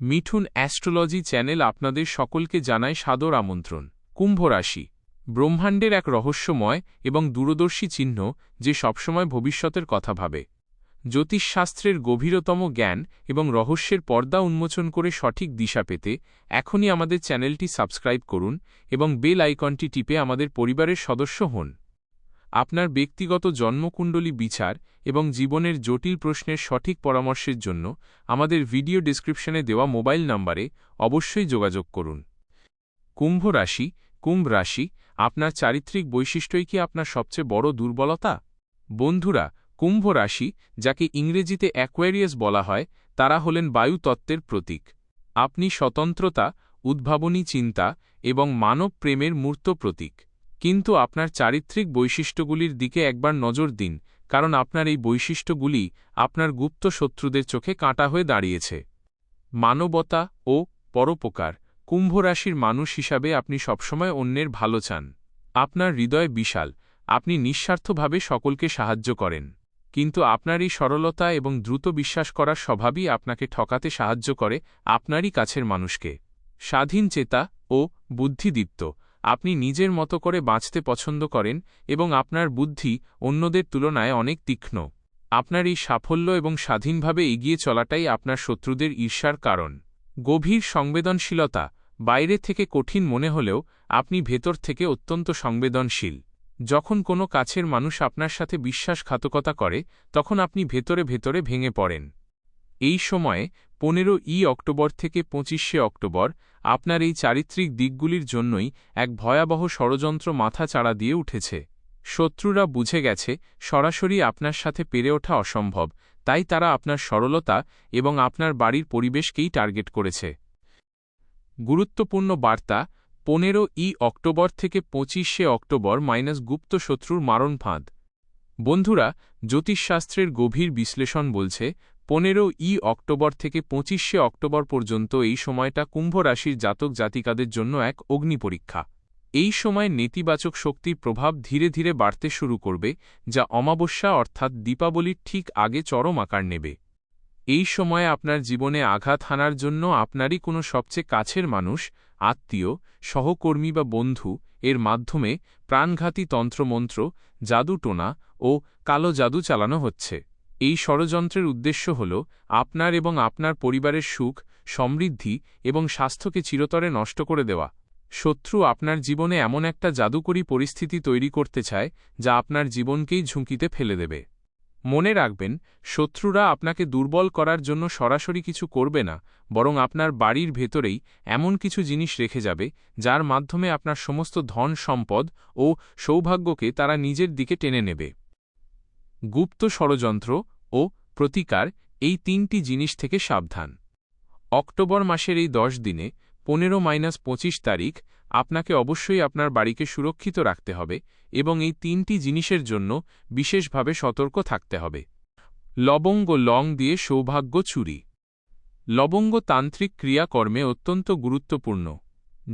Mithun astrology channel আপনাদের সকলকে জানায় সাদর আমন্ত্রণ। কুম্ভ রাশি। ব্রহ্মাণ্ডের এক রহস্যময় এবং দূরদর্শী চিহ্ন যে সবসময় ভবিষ্যতের কথা ভাবে। জ্যোতিষশাস্ত্রের গভীরতম জ্ঞান এবং রহস্যের পর্দা উন্মোচন করে সঠিক দিশা পেতে এখনই আমাদের চ্যানেলটি সাবস্ক্রাইব করুন এবং বেল আইকনটি টিপে আমাদের পরিবারের সদস্য হন। আপনার ব্যক্তিগত জন্মকুণ্ডলী বিচার এবং জীবনের জটিল প্রশ্নের সঠিক পরামর্শের জন্য আমাদের ভিডিও ডিসক্রিপশনে দেওয়া মোবাইল নম্বরে অবশ্যই যোগাযোগ করুন। কুম্ভ রাশি কুম্ভ রাশি, আপনার চারিত্রিক বৈশিষ্ট্যই কি আপনার সবচেয়ে বড় দুর্বলতা? বন্ধুরা, কুম্ভ রাশি, যাকে ইংরেজিতে অ্যাকোয়ারিয়াস বলা হয়, তারা হলেন বায়ুতত্ত্বের প্রতীক। আপনি স্বতন্ত্রতা, উদ্ভাবনী চিন্তা এবং মানব প্রেমের মূর্ত প্রতীক। কিন্তু আপনার চারিত্রিক বৈশিষ্ট্যগুলির দিকে একবার নজর দিন, কারণ আপনার এই বৈশিষ্ট্যগুলি আপনার গুপ্ত শত্রুদের চোখে কাঁটা হয়ে দাঁড়িয়েছে। মানবতা ও পরোপকার কুম্ভ রাশির মানুষ হিসাবে আপনি সবসময় অন্যের ভালো চান। আপনার হৃদয় বিশাল, আপনি নিঃস্বার্থভাবে সকলকে সাহায্য করেন। কিন্তু আপনার এই সরলতা এবং দ্রুত বিশ্বাস করার স্বভাবই আপনাকে ঠকাতে সাহায্য করে আপনারই কাছের মানুষকে। স্বাধীন চেতা ও বুদ্ধিদীপ্ত আপনি নিজের মতো করে বাঁচতে পছন্দ করেন এবং আপনার বুদ্ধি অন্যদের তুলনায় অনেক তীক্ষ্ণ। আপনার এই সাফল্য এবং স্বাধীনভাবে এগিয়ে চলাটাই আপনার শত্রুদের ঈর্ষার কারণ। গভীর সংবেদনশীলতা, বাইরে থেকে কঠিন মনে হলেও আপনি ভেতর থেকে অত্যন্ত সংবেদনশীল। যখন কোনো কাছের মানুষ আপনার সাথে বিশ্বাসঘাতকতা করে, তখন আপনি ভেতরে ভেতরে ভেঙে পড়েন। এই সময়ে পনেরো ই অক্টোবর থেকে পঁচিশে অক্টোবর আপনার এই চারিত্রিক দিকগুলির জন্যই এক ভয়াবহ ষড়যন্ত্র মাথা চাড়া দিয়ে উঠেছে। শত্রুরা বুঝে গেছে সরাসরি আপনার সাথে পেরে ওঠা অসম্ভব, তাই তারা আপনার সরলতা এবং আপনার বাড়ির পরিবেশকেই টার্গেট করেছে। গুরুত্বপূর্ণ বার্তা, পনেরো ই অক্টোবর থেকে পঁচিশে অক্টোবর মাইনাস গুপ্ত শত্রুর মারণ ফাঁদ বন্ধুরা, জ্যোতিষশাস্ত্রের গভীর বিশ্লেষণ বলছে পনেরো ই অক্টোবর থেকে পঁচিশে অক্টোবর পর্যন্ত এই সময়টা কুম্ভ রাশির জাতক জাতিকাদের জন্য এক অগ্নিপরীক্ষা। এই সময় নেতিবাচক শক্তির প্রভাব ধীরে ধীরে বাড়তে শুরু করবে, যা অমাবস্যা অর্থাৎ দীপাবলির ঠিক আগে চরম আকার নেবে। এই সময়ে আপনার জীবনে আঘাত হানার জন্য আপনারই কোনো সবচেয়ে কাছের মানুষ, আত্মীয়, সহকর্মী বা বন্ধু, এর মাধ্যমে প্রাণঘাতী তন্ত্রমন্ত্র জাদুটোনা ও কালো জাদু চালানো হচ্ছে। এই ষড়যন্ত্রের উদ্দেশ্য হল আপনার এবং আপনার পরিবারের সুখ, সমৃদ্ধি এবং স্বাস্থ্যকে চিরতরে নষ্ট করে দেওয়া। শত্রু আপনার জীবনে এমন একটা জাদুকরী পরিস্থিতি তৈরি করতে চায়, যা আপনার জীবনকেই ঝুঁকিতে ফেলে দেবে। মনে রাখবেন, শত্রুরা আপনাকে দুর্বল করার জন্য সরাসরি কিছু করবে না, বরং আপনার বাড়ির ভেতরেই এমন কিছু জিনিস রেখে যাবে, যার মাধ্যমে আপনার সমস্ত ধন সম্পদ ও সৌভাগ্যকে তারা নিজের দিকে টেনে নেবে। গুপ্ত ষড়যন্ত্র ও প্রতিকার এই তিনটি জিনিস থেকে সাবধান। অক্টোবর মাসের এই দশ দিনে পনেরো মাইনাস পঁচিশ তারিখ আপনাকে অবশ্যই আপনার বাড়িকে সুরক্ষিত রাখতে হবে এবং এই তিনটি জিনিসের জন্য বিশেষভাবে সতর্ক থাকতে হবে। লবঙ্গ লং দিয়ে সৌভাগ্য চুরি লবঙ্গ তান্ত্রিক ক্রিয়াকর্মে অত্যন্ত গুরুত্বপূর্ণ।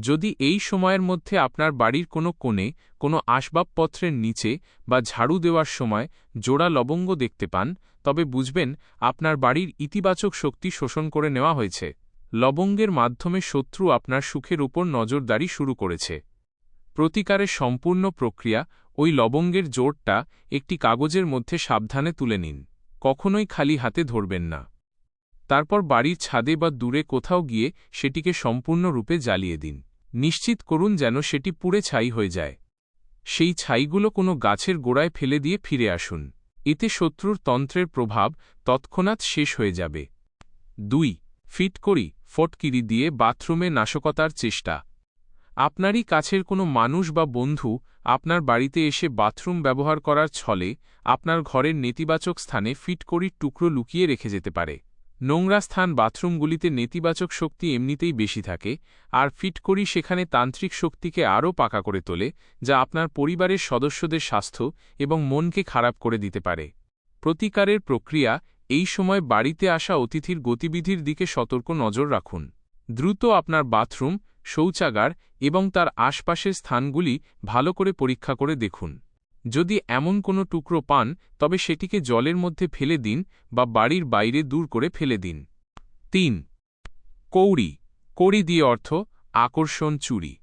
যদি এই সময়ের মধ্যে আপনার বাড়ির কোনো কোণে কোনো আসবাবপত্রের নিচে বা ঝাড়ু দেওয়ার সময় জোড়া লবঙ্গ দেখতে পান, তবে বুঝবেন আপনার বাড়ির ইতিবাচক শক্তি শোষণ করে নেওয়া হয়েছে। লবঙ্গের মাধ্যমে শত্রু আপনার সুখের উপর নজরদারি শুরু করেছে। প্রতিকারের সম্পূর্ণ প্রক্রিয়া ওই লবঙ্গের জোরটা একটি কাগজের মধ্যে সাবধানে তুলে নিন। কখনোই খালি হাতে ধরবেন না। তারপর বাড়ির ছাদে বা দূরে কোথাও গিয়ে সেটিকে সম্পূর্ণরূপে জ্বালিয়ে দিন। নিশ্চিত করুন যেন সেটি পুড়ে ছাই হয়ে যায়। সেই ছাইগুলো কোনো গাছের গোড়ায় ফেলে দিয়ে ফিরে আসুন। এতে শত্রুর তন্ত্রের প্রভাব তৎক্ষণাৎ শেষ হয়ে যাবে। দুই, ফিট করি, ফটকিরি দিয়ে বাথরুমে নাশকতার চেষ্টা। আপনারই কাছের কোনো মানুষ বা বন্ধু আপনার বাড়িতে এসে বাথরুম ব্যবহার করার ছলে আপনার ঘরের নেতিবাচক স্থানে ফিটকরির টুকরো লুকিয়ে রেখে যেতে পারে। নোংরা স্থান বাথরুমগুলিতে নেতিবাচক শক্তি এমনিতেই বেশি থাকে, আর ফিট করি সেখানে তান্ত্রিক শক্তিকে আরও পাকা করে তোলে, যা আপনার পরিবারের সদস্যদের স্বাস্থ্য এবং মনকে খারাপ করে দিতে পারে। প্রতিকারের প্রক্রিয়া, এই সময় বাড়িতে আসা অতিথির গতিবিধির দিকে সতর্ক নজর রাখুন। দ্রুত আপনার বাথরুম, শৌচাগার এবং তার আশপাশের স্থানগুলি ভালো করে পরীক্ষা করে দেখুন। যদি এমন কোনো টুকরো পান, তবে সেটিকে জলের মধ্যে ফেলে দিন বা বাড়ির বাইরে দূর করে ফেলে দিন। তিন, কৌড়ি। কড়ি দিয়ে অর্থ, আকর্ষণ চুরি।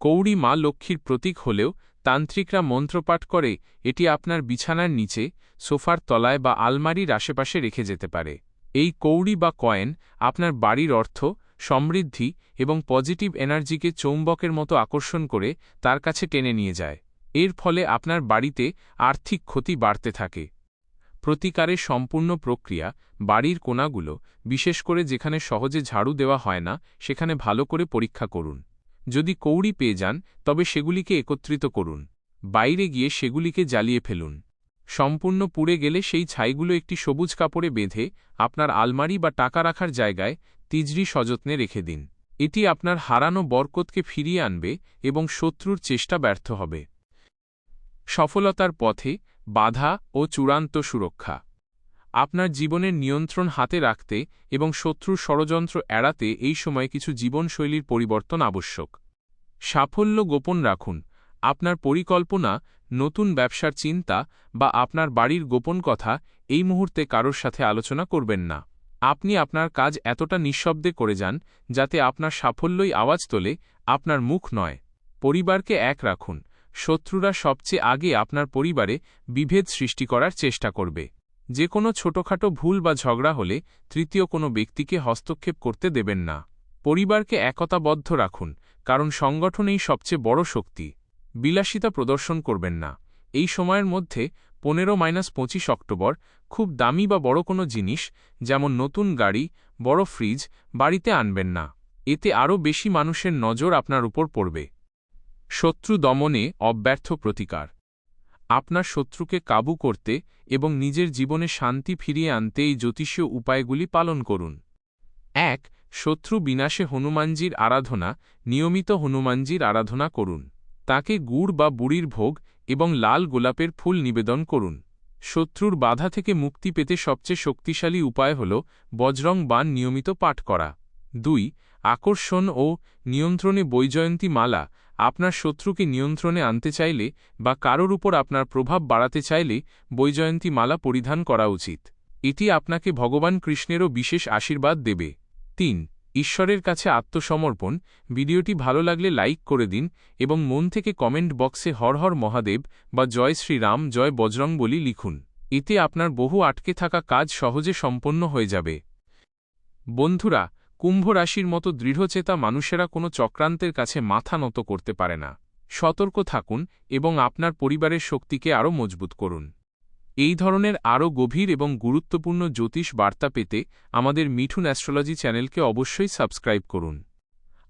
কৌড়ি মা লক্ষ্মীর প্রতীক হলেও তান্ত্রিকরা মন্ত্রপাঠ করে, এটি আপনার বিছানার নিচে, সোফার তলায় বা আলমারির আশেপাশে রেখে যেতে পারে। এই কৌড়ি বা কয়েন আপনার বাড়ির অর্থ, সমৃদ্ধি এবং পজিটিভ এনার্জিকে চৌম্বকের মতো আকর্ষণ করে তার কাছে টেনে নিয়ে যায়। এর ফলে আপনার বাড়িতে আর্থিক ক্ষতি বাড়তে থাকে। প্রতিকারের সম্পূর্ণ প্রক্রিয়া, বাড়ির কোনাগুলো, বিশেষ করে যেখানে সহজে ঝাড়ু দেওয়া হয় না, সেখানে ভালো করে পরীক্ষা করুন। যদি কৌড়ি পেয়ে যান, তবে সেগুলিকে একত্রিত করুন। বাইরে গিয়ে সেগুলিকে জ্বালিয়ে ফেলুন। সম্পূর্ণ পুড়ে গেলে সেই ছাইগুলো একটি সবুজ কাপড়ে বেঁধে আপনার আলমারি বা টাকা রাখার জায়গায় তিজরি সযত্নে রেখে দিন। এটি আপনার হারানো বরকতকে ফিরিয়ে আনবে এবং শত্রুর চেষ্টা ব্যর্থ হবে। সফলতার পথে বাধা ও চূড়ান্ত সুরক্ষা। আপনার জীবনের নিয়ন্ত্রণ হাতে রাখতে এবং শত্রুর ষড়যন্ত্র এড়াতে এই সময় কিছু জীবনশৈলীর পরিবর্তন আবশ্যক। সাফল্য গোপন রাখুন। আপনার পরিকল্পনা, নতুন ব্যবসার চিন্তা বা আপনার বাড়ির গোপন কথা এই মুহূর্তে কারোর সাথে আলোচনা করবেন না। আপনি আপনার কাজ এতটা নিঃশব্দে করে যান যাতে আপনার সাফল্যই আওয়াজ তোলে, আপনার মুখ নয়। পরিবারকে এক রাখুন। শত্রুরা সবচেয়ে আগে আপনার পরিবারে বিভেদ সৃষ্টি করার চেষ্টা করবে। যে কোনো ছোটখাটো ভুল বা ঝগড়া হলে তৃতীয় কোনো ব্যক্তিকে হস্তক্ষেপ করতে দেবেন না। পরিবারকে একতাবদ্ধ রাখুন, কারণ সংগঠনেই সবচেয়ে বড় শক্তি। বিলাসিতা প্রদর্শন করবেন না। এই সময়ের মধ্যে পনেরো মাইনাস পঁচিশ অক্টোবর খুব দামি বা বড় কোনো জিনিস, যেমন নতুন গাড়ি, বড় ফ্রিজ, বাড়িতে আনবেন না। এতে আরও বেশি মানুষের নজর আপনার উপর পড়বে। শত্রু দমনে অব্যর্থ প্রতিকার। আপনার শত্রুকে কাবু করতে এবং নিজের জীবনে শান্তি ফিরিয়ে আনতে এই জ্যোতিষীয় উপায়গুলি পালন করুন। এক, শত্রু বিনাশে হনুমানজির আরাধনা, নিয়মিত হনুমানজির আরাধনা করুন। তাকে গুড় বা বুড়ির ভোগ এবং লাল গোলাপের ফুল নিবেদন করুন। শত্রুর বাধা থেকে মুক্তি পেতে সবচেয়ে শক্তিশালী উপায় হল বজরং বান নিয়মিত পাঠ করা। দুই, আকর্ষণ ও নিয়ন্ত্রণে বৈজয়ন্তী মালা আপনার শত্রুকে নিয়ন্ত্রণে আনতে চাইলে বা কারোর উপর আপনার প্রভাব বাড়াতে চাইলে বৈজয়ন্তী মালা পরিধান করা উচিত। এটি আপনাকে ভগবান কৃষ্ণেরও বিশেষ আশীর্বাদ দেবে। তিন, ঈশ্বরের কাছে আত্মসমর্পণ। ভিডিওটি ভালো লাগলে লাইক করে দিন এবং মন থেকে কমেন্ট বক্সে হর হর মহাদেব বা জয় শ্রীরাম, জয় বজরং বলি লিখুন। এতে আপনার বহু আটকে থাকা কাজ সহজে সম্পন্ন হয়ে যাবে। বন্ধুরা কুম্ভ রাশির মতো দৃঢ়চেতা মানুষেরা কোনো চক্রান্তের কাছে মাথা নত করতে পারে না। সতর্ক থাকুন এবং আপনার পরিবারের শক্তিকে আরও মজবুত করুন। এই ধরনের আরও গভীর এবং গুরুত্বপূর্ণ জ্যোতিষ বার্তা পেতে আমাদের মিঠুন অ্যাস্ট্রোলজি চ্যানেলকে অবশ্যই সাবস্ক্রাইব করুন।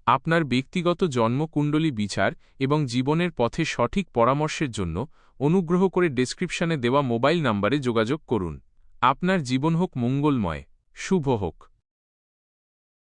আপনার ব্যক্তিগত জন্মকুণ্ডলী বিচার এবং জীবনের পথে সঠিক পরামর্শের জন্য অনুগ্রহ করে ডেসক্রিপশনে দেওয়া মোবাইল নম্বরে যোগাযোগ করুন। আপনার জীবন হোক মঙ্গলময়। শুভ হোক।